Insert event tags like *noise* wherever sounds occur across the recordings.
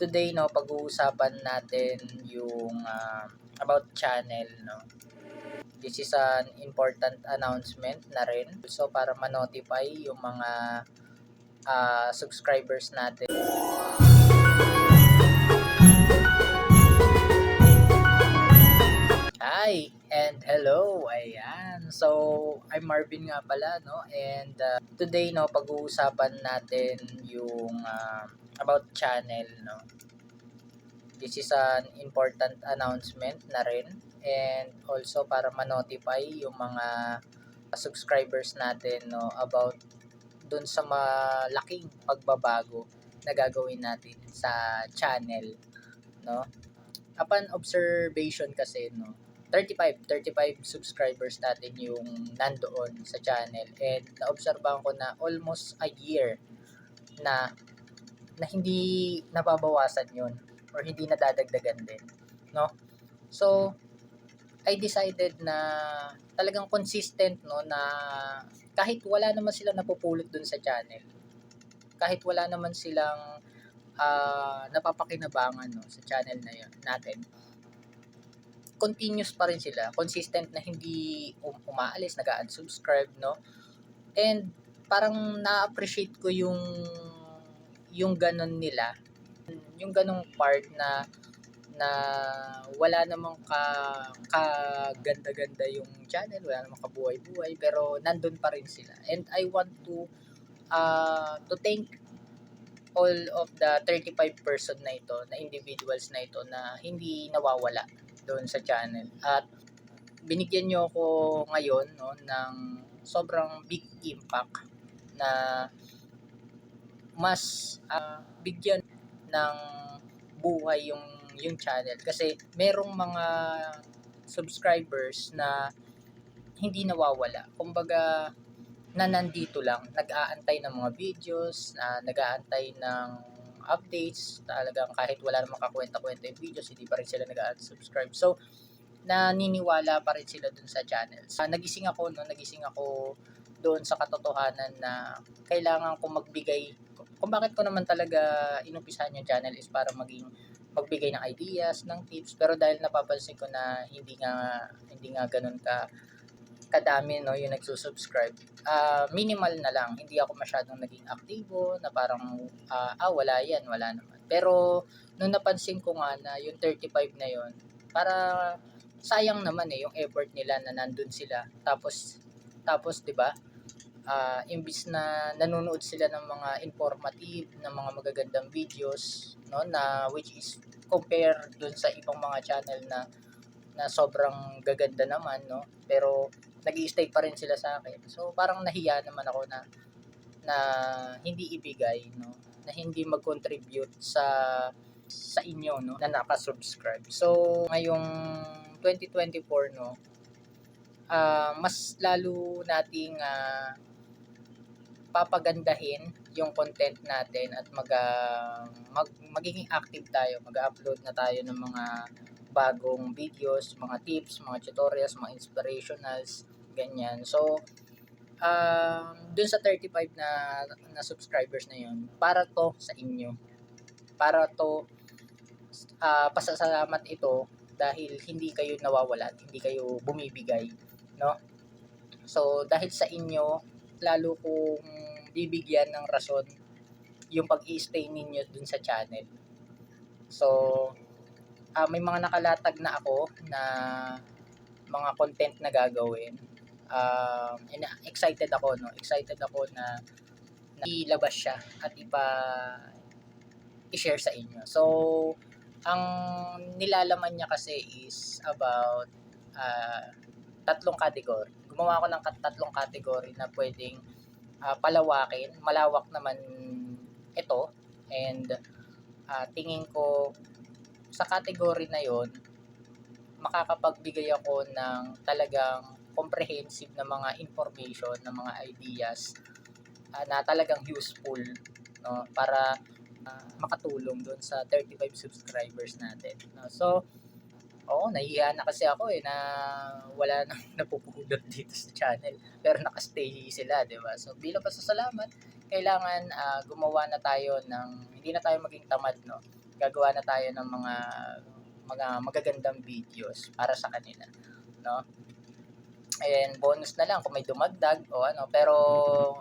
today no pag-uusapan natin yung ah, about channel no. This is an important announcement na rin so para ma-notify yung mga ah, subscribers natin. Hi and hello. Ayan. So, I'm Marvin nga pala no and ah, today no pag-uusapan natin yung ah, about channel no. This is an important announcement na rin and also para ma-notify yung mga subscribers natin no about dun sa malaking pagbabago na gagawin natin sa channel no. Upon observation kasi no, 35 35 subscribers natin yung nandoon sa channel and naobserbahan ko na almost a year na na hindi nababawasan yun or hindi nadadagdagan din no so I decided na talagang consistent no na kahit wala naman sila napupulot dun sa channel kahit wala naman silang ah, napapakinabangan no sa channel na yun natin continuous pa rin sila, consistent na hindi um- umaalis, nag unsubscribe no? And parang na-appreciate ko yung yung ganon nila, yung ganong part na na wala namang ka kaganda-ganda yung channel, wala namang kabuhay-buhay, pero nandun pa rin sila. And I want to uh, to thank all of the 35 person na ito, na individuals na ito na hindi nawawala doon sa channel. At binigyan nyo ako ngayon no, ng sobrang big impact na mas ah, bigyan ng buhay yung yung channel kasi merong mga subscribers na hindi nawawala. Kumbaga na nandito lang, nag-aantay ng mga videos, na nag-aantay ng updates, talagang kahit wala namang kakwenta-kwenta yung videos, hindi pa rin sila nag-subscribe. So, naniniwala pa rin sila dun sa channel. So, nagising ako, no, nagising ako doon sa katotohanan na kailangan kong magbigay, kung bakit ko naman talaga inumpisahan yung channel is para maging magbigay ng ideas, ng tips, pero dahil napapansin ko na hindi nga hindi nga ganun ka kadami no yung nagsusubscribe. Ah, minimal na lang. Hindi ako masyadong naging aktibo na parang ah, ah wala yan, wala naman. Pero nung napansin ko nga na yung 35 na yon para sayang naman eh yung effort nila na nandun sila. Tapos tapos 'di ba? Ah, imbis na nanonood sila ng mga informative, ng mga magagandang videos, no, na which is compare dun sa ibang mga channel na na sobrang gaganda naman, no? Pero nag stay pa rin sila sa akin. So, parang nahiya naman ako na na hindi ibigay, no? Na hindi mag-contribute sa sa inyo, no? Na nakasubscribe. So, ngayong 2024, no? ah mas lalo nating ah, papagandahin yung content natin at mag, ah, mag magiging active tayo, mag-upload na tayo ng mga bagong videos, mga tips, mga tutorials, mga inspirationals, ganyan. So, um, dun sa 35 na, na subscribers na yun, para to sa inyo. Para to, ah pasasalamat ito dahil hindi kayo nawawala, hindi kayo bumibigay, no? So, dahil sa inyo, lalo kong bibigyan ng rason yung pag-i-stay ninyo dun sa channel. So, ah may mga nakalatag na ako na mga content na gagawin. Um, and excited ako, no? Excited ako na, na ilabas siya at ipa i-share sa inyo. So, ang nilalaman niya kasi is about ah, tatlong category. Gumawa ako ng tatlong category na pwedeng ah, palawakin. Malawak naman ito and ah, tingin ko sa category na yon makakapagbigay ako ng talagang comprehensive na mga information, na mga ideas ah, na talagang useful no para ah, makatulong doon sa 35 subscribers natin. No? So, oo, nahihiya na kasi ako eh na wala *laughs* nang napupulot dito sa channel. Pero nakastay sila, di ba? So, bilang pasasalamat, kailangan ah, gumawa na tayo ng, hindi na tayo maging tamad, no? gagawa na tayo ng mga mga magagandang videos para sa kanila, no? And bonus na lang kung may dumagdag o ano, pero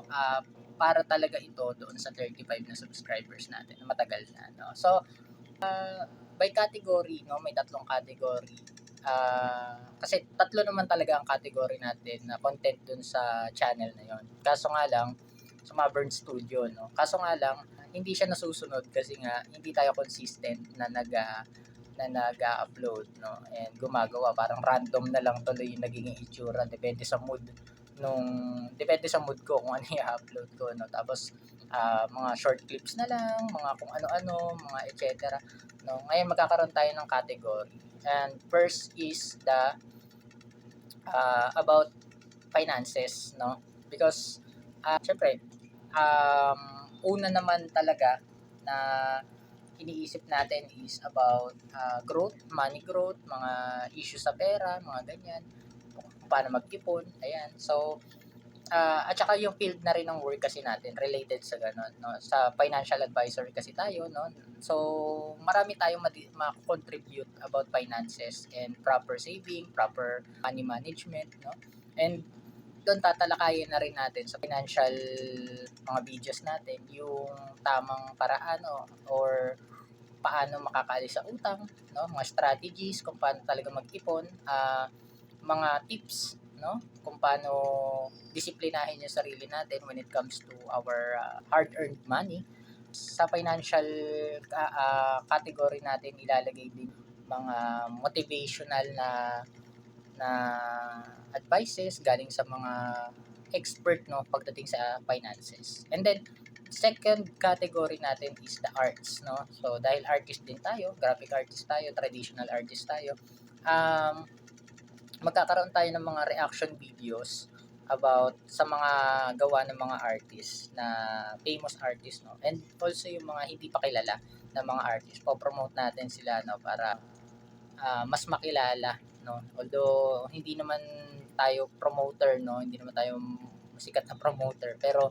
ah, para talaga ito doon sa 35 na subscribers natin, na matagal na, no? So, ah, by category, no, may tatlong category. Ah, kasi tatlo naman talaga ang category natin na content dun sa channel na yon. Kaso nga lang, sa mga Burn Studio, no? Kaso nga lang, hindi siya nasusunod kasi nga hindi tayo consistent na nag ah, na nag-upload no and gumagawa parang random na lang tuloy yung naging itsura depende sa mood nung depende sa mood ko kung ano i-upload ko no tapos ah, mga short clips na lang mga kung ano-ano mga etc no ngayon magkakaroon tayo ng category. And first is the ah, about finances no? Because ah syempre um, una naman talaga na iniisip natin is about ah, growth, money growth, mga issues sa pera, mga ganyan, paano mag-ipon, ayan. So, ah, at saka yung field na rin ng work kasi natin related sa ganun, no? Sa financial advisor kasi tayo, no? So, marami tayong madi- ma-contribute about finances and proper saving, proper money management, no? And doon tatalakayin na rin natin sa financial mga videos natin yung tamang paraan o or paano makakaalis sa utang, no? Mga strategies kung paano talaga mag-ipon, ah, mga tips, no? Kung paano disiplinahin yung sarili natin when it comes to our ah, hard-earned money. Sa financial ah, ah, category natin ilalagay din mga motivational na na advices galing sa mga expert no pagdating sa finances. And then second category natin is the arts no. So dahil artist din tayo, graphic artist tayo, traditional artist tayo, um magkakaroon tayo ng mga reaction videos about sa mga gawa ng mga artist na famous artist no? And also yung mga hindi pa kilala na mga artist. Po-promote natin sila no? Para ah, mas makilala no? Although hindi naman tayo promoter no? Hindi naman tayo sikat na promoter. Pero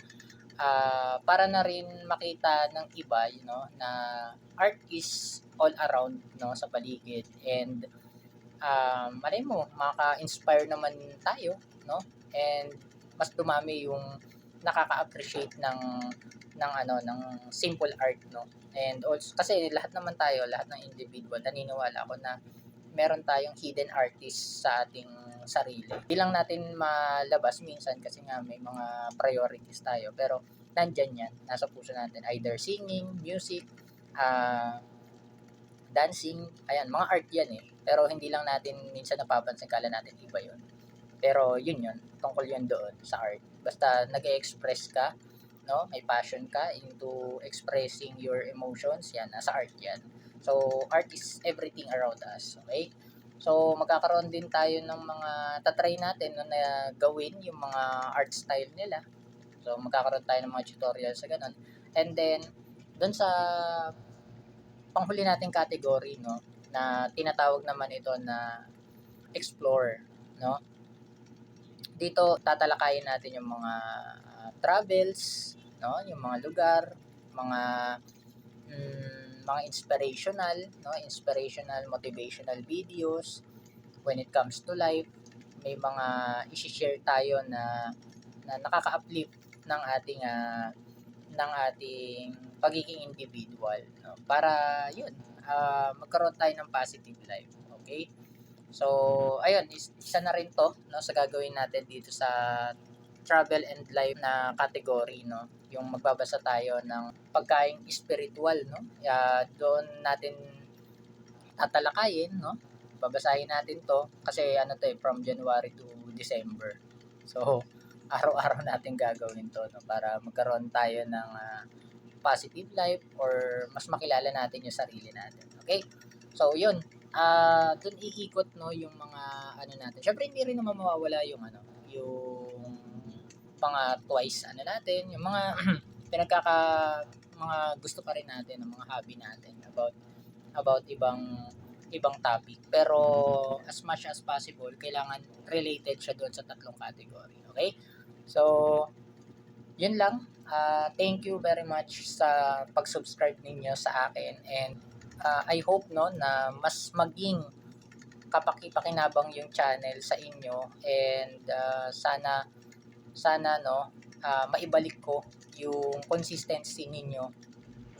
ah, para na rin makita ng iba you know na art all around no? Sa paligid. And um, malay mo maka-inspire naman tayo no and mas dumami yung nakaka-appreciate ng ng ano ng simple art no and also kasi lahat naman tayo lahat ng individual naniniwala ako na meron tayong hidden artist sa ating sarili. Di lang natin malabas minsan kasi nga may mga priorities tayo. Pero nandyan yan. Nasa puso natin. Either singing, music, ah dancing. Ayan, mga art yan eh. Pero hindi lang natin minsan napapansin. Kala natin iba yun. Pero yun yun. Tungkol yun doon sa art. Basta nag express ka, no? May passion ka into expressing your emotions. Yan, nasa art yan. So, art is everything around us. Okay? So, magkakaroon din tayo ng mga tatry natin no, na gawin yung mga art style nila. So, magkakaroon tayo ng mga tutorials sa ganun. And then, doon sa panghuli nating category, no, na tinatawag naman ito na explore, no? Dito, tatalakayin natin yung mga ah, travels, no, yung mga lugar, mga mm, mga inspirational, no, inspirational, motivational videos when it comes to life. May mga i-share tayo na na nakaka-uplift ng ating ah, ng ating pagiging individual, no? Para 'yun, ah, magkaroon tayo ng positive life, okay? So, ayun, is, isa na rin 'to, no, sa gagawin natin dito sa travel and life na category, no? Yung magbabasa tayo ng pagkain spiritual, no? Uh, doon natin tatalakayin, no? Babasahin natin to kasi ano to eh, from January to December. So, *laughs* araw-araw natin gagawin to, no? Para magkaroon tayo ng ah, positive life or mas makilala natin yung sarili natin. Okay? So, yun. Ah, doon iikot no yung mga ano natin. Syempre hindi rin naman mawawala yung ano, yung mga twice ano natin, yung mga *clears throat* pinagkaka mga gusto pa rin natin, ng mga hobby natin about about ibang ibang topic. Pero as much as possible, kailangan related siya doon sa tatlong category. Okay? So, yun lang. Ah, thank you very much sa pag-subscribe ninyo sa akin and ah, I hope no na mas maging kapaki-pakinabang yung channel sa inyo and ah, sana sana no ah, maibalik ko yung consistency ninyo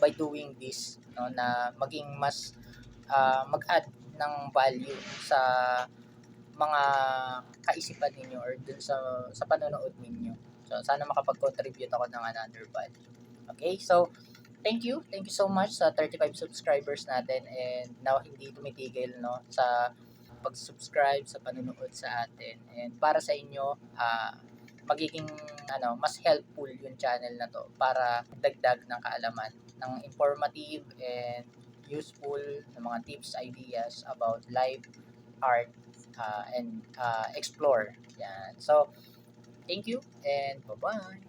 by doing this no na maging mas ah, mag-add ng value sa mga kaisipan ninyo or dun sa sa panonood ninyo. So sana makapag-contribute ako ng another value. Okay? So thank you. Thank you so much sa 35 subscribers natin and now hindi tumitigil no sa pag-subscribe sa panonood sa atin. And para sa inyo, ah magiging ano, mas helpful yung channel na to para dagdag ng kaalaman ng informative and useful na mga tips, ideas about life, art, uh, and uh, explore. Yan. So, thank you and bye-bye.